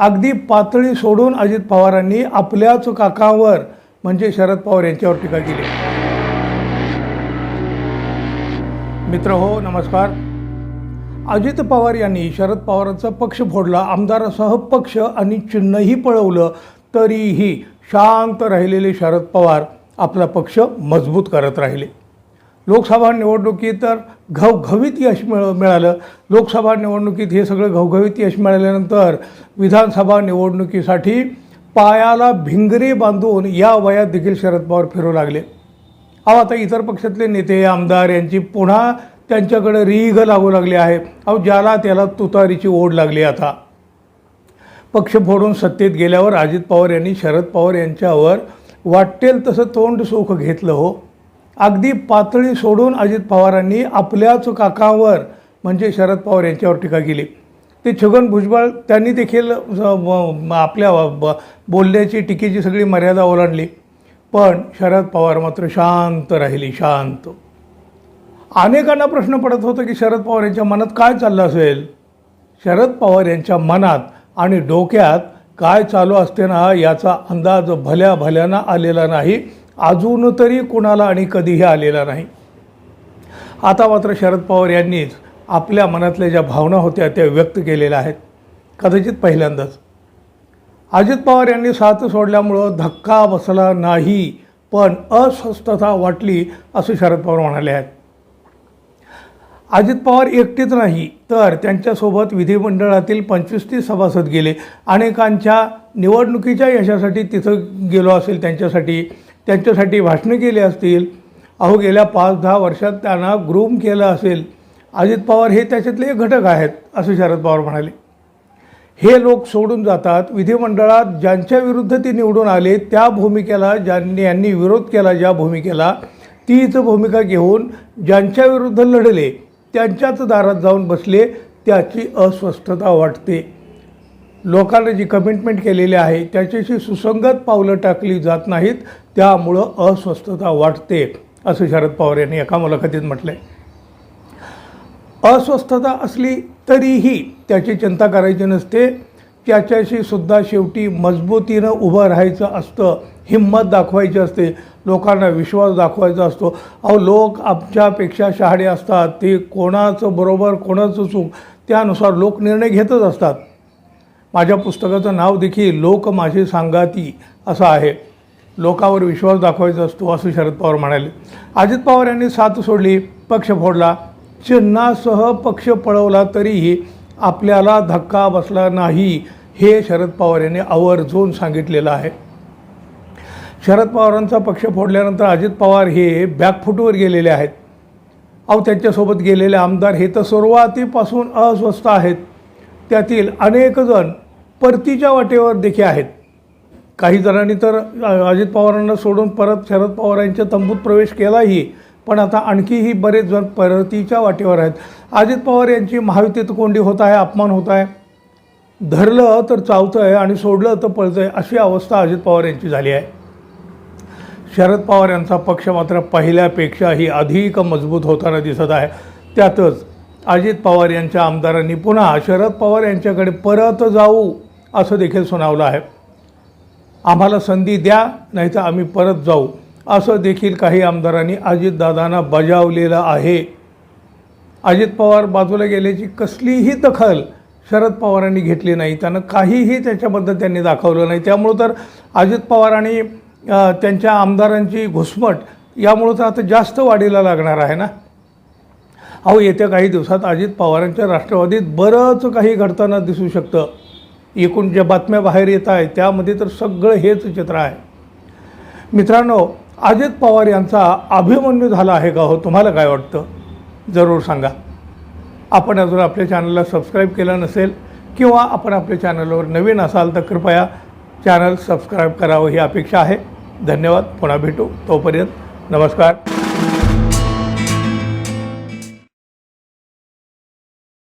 अगदी पातळी सोडून अजित पवारांनी आपल्याच काकावर म्हणजे शरद पवार यांच्यावर टीका केली. मित्र हो नमस्कार. अजित पवार यांनी शरद पवारांचा पक्ष फोडला आमदारासह पक्ष आणि चिन्हही पळवलं तरीही शांत राहिलेले शरद पवार आपला पक्ष मजबूत करत राहिले. लोकसभा निवडणुकीत तर घवघवीत यश मिळ मिळालं. लोकसभा निवडणुकीत हे सगळं घवघवीत यश मिळाल्यानंतर विधानसभा निवडणुकीसाठी पायाला भिंगरे बांधून या वयात देखील शरद पवार फिरू लागले. अहो आता इतर पक्षातले नेते आमदार यांची पुन्हा त्यांच्याकडे रीघ लागू लागली आहे. अहो ज्याला त्याला तुतारीची ओढ लागली आता. पक्ष फोडून सत्तेत गेल्यावर अजित पवार यांनी शरद पवार यांच्यावर वाटेल तसं तोंड सुख घेतलं हो. अगदी पातळी सोडून अजित पवारांनी आपल्याच काकावर म्हणजे शरद पवार यांच्यावर टीका केली. ते छगन भुजबळ त्यांनी देखील आपल्या ब- बोलण्याची टीकेची सगळी मर्यादा ओलांडली. पण शरद पवार मात्र शांत राहिली शांत. अनेकांना प्रश्न पडत होता की शरद पवार यांच्या मनात काय चाललं असेल? शरद पवार यांच्या मनात आणि डोक्यात काय चालू असते ना याचा अंदाज भल्या भल्यानं आलेला नाही. अजून तरी कुणाला आणि कधीही आलेला नाही. आता मात्र शरद पवार यांनीच आपल्या मनातल्या ज्या भावना होत्या त्या व्यक्त केलेल्या आहेत. कदाचित पहिल्यांदाच. अजित पवार यांनी साथ सोडल्यामुळं धक्का बसला नाही पण अस्वस्थता वाटली असं शरद पवार म्हणाले आहेत. अजित पवार एकटेच नाही तर त्यांच्यासोबत विधिमंडळातील पंचवीस तीस सभासद गेले. अनेकांच्या निवडणुकीच्या यशासाठी तिथं गेलो असेल त्यांच्यासाठी त्यांच्यासाठी भाषणं केली असतील. अहो गेल्या पाच दहा वर्षात त्यांना ग्रूम केलं असेल. अजित पवार हे त्याच्यातले एक घटक आहेत असं शरद पवार म्हणाले. हे लोक सोडून जातात. विधिमंडळात ज्यांच्या विरुद्ध ते निवडून आले त्या भूमिकेला ज्यांनी यांनी विरोध केला ज्या भूमिकेला तीच भूमिका घेऊन ज्यांच्या विरुद्ध लढले त्यांच्याच दारात जाऊन बसले त्याची अस्वस्थता वाटते. लोकांना जी कमिटमेंट केलेली आहे त्याच्याशी सुसंगत पावलं टाकली जात नाहीत त्यामुळं अस्वस्थता वाटते असं शरद पवार यांनी एका मुलाखतीत म्हटलं आहे अस्वस्थता असली तरीही त्याची चिंता करायची नसते त्याच्याशी सुद्धा शेवटी मजबूतीनं उभं राहायचं असतं हिंमत दाखवायची असते लोकांना विश्वास दाखवायचा असतो. अहो लोक आमच्यापेक्षा शहाडे असतात ते कोणाचं बरोबर कोणाचं चूक त्यानुसार लोक निर्णय घेतच असतात. माझ्या पुस्तकाचं नाव देखील लोक माझी सांगाती असं आहे. लोकावर विश्वास दाखवायचा असतो असं शरद पवार म्हणाले. अजित पवार यांनी साथ सोडली पक्ष फोडला. चिन्हासह पक्ष पळवला तरीही आपल्याला धक्का बसला नाही हे शरद पवार यांनी आवर्जून सांगितलेलं आहे. शरद पवारांचा पक्ष फोडल्यानंतर अजित पवार हे बॅकफुटवर गेलेले आहेत. अहो त्यांच्यासोबत गेलेले आमदार हे तर सुरुवातीपासून अस्वस्थ आहेत. त्यातील अनेकजण परतीच्या वाटेवर देखील आहेत. काही जणांनी तर अजित पवारांना सोडून परत शरद पवार यांच्या तंबूत प्रवेश केलाही पण आता आणखीही बरेच जण परतीच्या वाटेवर आहेत. अजित पवार यांची महायुतीत कोंडी होत आहे अपमान होत आहे. धरलं तर चावतं आहे आणि सोडलं तर पळतं आहे अशी अवस्था अजित पवार यांची झाली आहे. शरद पवार यांचा पक्ष मात्र पहिल्यापेक्षाही अधिक मजबूत होताना दिसत आहे. त्यातच अजित पवार यांच्या आमदारांनी पुन्हा शरद पवार यांच्याकडे परत जाऊ असं देखील सुनावलं आहे. आम्हाला संधी द्या नाहीतर आम्ही परत जाऊ असं देखील काही आमदारांनी अजितदादांना बजावलेलं आहे. अजित पवार बाजूला गेल्याची कसलीही दखल शरद पवारांनी घेतली नाही. त्यांना काहीही त्याच्याबद्दल त्यांनी दाखवलं नाही. त्यामुळं तर अजित पवार आणि त्यांच्या आमदारांची घुसमट यामुळं तर आता जास्त वाढीला लागणार आहे ना? अहो येत्या काही दिवसात अजित पवारांच्या राष्ट्रवादीत बरंच काही घडताना दिसू शकतं. एकूण ज्या बातम्या बाहेर येत आहेत त्यामध्ये तर सगळं हेच चित्र आहे. मित्रांनो अजित पवार यांचा अभिमन्यू झाला आहे का हो? तुम्हाला काय वाटतं? जरूर सांगा. आपण अजून आपल्या चॅनलला सबस्क्राईब केलं नसेल किंवा आपण आपल्या चॅनलवर नवीन असाल तर कृपया चॅनल सबस्क्राईब करावं ही अपेक्षा आहे. धन्यवाद. पुन्हा भेटू. तोपर्यंत नमस्कार.